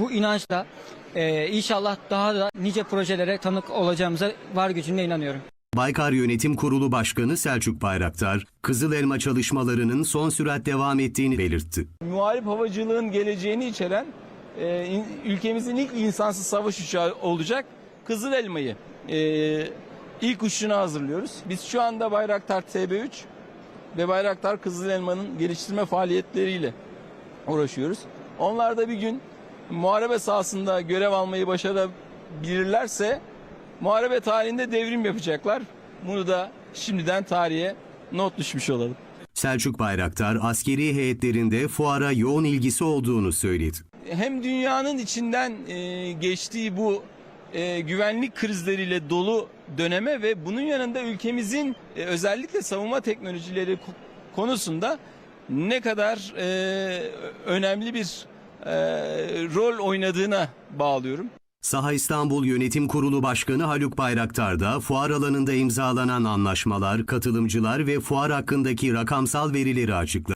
Bu inançla e, inşallah daha da nice projelere tanık olacağımıza var gücünde inanıyorum. Baykar Yönetim Kurulu Başkanı Selçuk Bayraktar, Kızıl Elma çalışmalarının son sürat devam ettiğini belirtti. muharip havacılığın geleceğini içeren e, in- ülkemizin ilk insansız savaş uçağı olacak Kızıl Elma'yı e, ilk uçuşuna hazırlıyoruz. Biz şu anda Bayraktar TB3 ve Bayraktar Kızıl Elma'nın geliştirme faaliyetleriyle uğraşıyoruz. Onlar da bir gün muharebe sahasında görev almayı başarabilirlerse muharebe tarihinde devrim yapacaklar. Bunu da şimdiden tarihe not düşmüş olalım. Selçuk Bayraktar, askeri heyetlerinde fuara yoğun ilgisi olduğunu söyledi. hem dünyanın içinden e, geçtiği bu e, güvenlik krizleriyle dolu döneme ve bunun yanında ülkemizin e, özellikle savunma teknolojileri ko- konusunda ne kadar e, önemli bir e, rol oynadığına bağlıyorum. Saha İstanbul Yönetim Kurulu Başkanı Haluk Bayraktar da fuar alanında imzalanan anlaşmalar, katılımcılar ve fuar hakkındaki rakamsal verileri açıkladı.